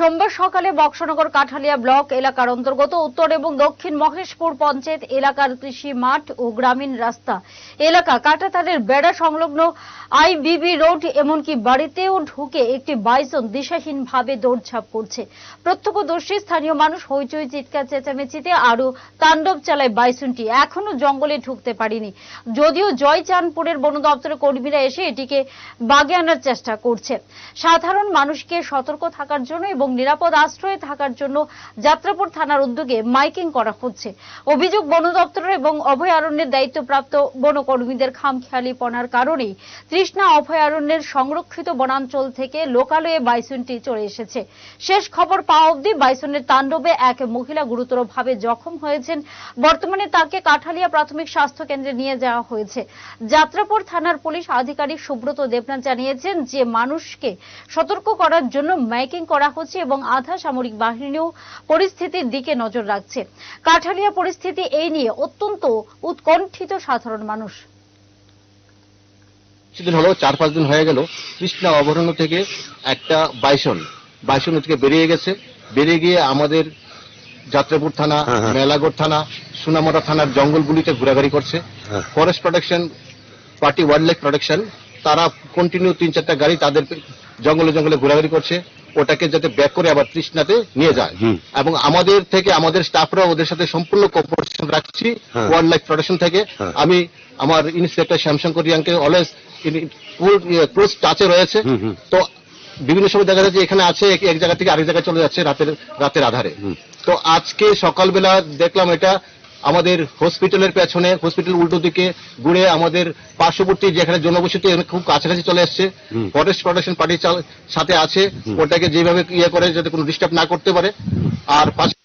সোমবার সকালে বক্সনগর কাঠালিয়া ব্লক এলাকার অন্তর্গত উত্তর এবং দক্ষিণ মহেশপুর পঞ্চায়েত এলাকার কৃষি মাঠ ও গ্রামীণ রাস্তা এলাকা কাটাতারের বেড়া সংলগ্ন আইবিবি রোড এমনকি বাড়িতেও ঢুকে একটি বাইসন দিশাহীনভাবে দৌড়ঝাঁপ করছে। প্রত্যক্ষদর্শী, স্থানীয় মানুষ হইচই চিৎকার চেঁচামেচিতে আরও তাণ্ডব চালায় বাইসনটি এখনও জঙ্গলে ঢুকতে পারেনি। যদিও জয়চাঁদপুরের বন দপ্তরের কর্মীরা এসে এটিকে বাগে আনার চেষ্টা করছে। সাধারণ মানুষকে সতর্ক থাকার জন্য এবং নিরাপদ আশ্রয়ে থাকার জন্য যাত্রাপুর থানার উদ্যোগে মাইকিং করা হচ্ছে। অভিযোগ বন দপ্তরের এবং অভয়ারণ্যের দায়িত্বপ্রাপ্ত বনকর্মীদের খামখেয়ালিপনার কারণেই তৃষ্ণা অভয়ারণ্যের সংরক্ষিত বনাঞ্চল থেকে লোকালয়ে বাইসনটি চলে এসেছে। শেষ খবর পাওয়া অবধি বাইসনের তাণ্ডবে এক মহিলা গুরুতরভাবে জখম হয়েছেন। বর্তমানে তাকে কাঠালিয়া প্রাথমিক স্বাস্থ্য কেন্দ্রে নিয়ে যাওয়া হয়েছে। যাত্রাপুর থানার পুলিশ আধিকারিক সুব্রত দেবনাথ জানিয়েছেন যে, মানুষকে সতর্ক করার জন্য মাইকিং করা হচ্ছে। এবং আধা সামরিক বাহিনীও পরিস্থিতির দিকে নজর রাখছে। কাঠালিয়া পরিস্থিতি এই নিয়ে অত্যন্ত উৎকণ্ঠিত সাধারণ মানুষ। কিছুদিন হলো চার পাঁচ দিন হয়ে গেল কৃষ্ণা অভয়ারণ্য থেকে একটা বাইসন বাইসন থেকে বেরিয়ে গেছে। বেরিয়ে গিয়ে আমাদের যাত্রাপুর থানা হ্যাঁ, হ্যাঁ। মেলাগড় থানা সোনামরা থানার জঙ্গলগুলিতে ঘোরাঘুরি করছে। হ্যাঁ। Forest protection party wildlife protection তারা কন্টিনিউ তিন চারটা গাড়ি তাদের জঙ্গলে জঙ্গলে ঘোরাঘুরি করছে। ওটাকে যাতে ব্যাক করে আবার তৃষ্ণাতে নিয়ে যায় এবং আমাদের থেকে আমাদের স্টাফরা ওদের সাথে সম্পূর্ণ কোঅপারেশন রাখছি। ওয়াইল্ড লাইফ প্রোটেকশন থেকে হ্যাঁ। আমি আমার ইন্সপেক্টর শ্যামশঙ্কর রিয়াংকে অলওয়েজ ক্লোজ টাচে রয়েছে। তো বিভিন্ন সময় দেখা যাচ্ছে এখানে আছে এক জায়গা থেকে আরেক জায়গায় চলে যাচ্ছে রাতের রাতের আধারে তো আজকে সকালবেলা দেখলাম এটা আমাদের হসপিটালের পেছনে হসপিটাল উল্টো দিকে ঘুরে আমাদের পার্শ্ববর্তী যেখানে জনবসতি এখানে খুব কাছাকাছি চলে আসছে ফরেস্ট প্রোটেকশন পার্টির সাথে আছে। ওটাকে যেভাবে ইয়ে করে যাতে কোনো ডিস্টার্ব না করতে পারে। আর পাশে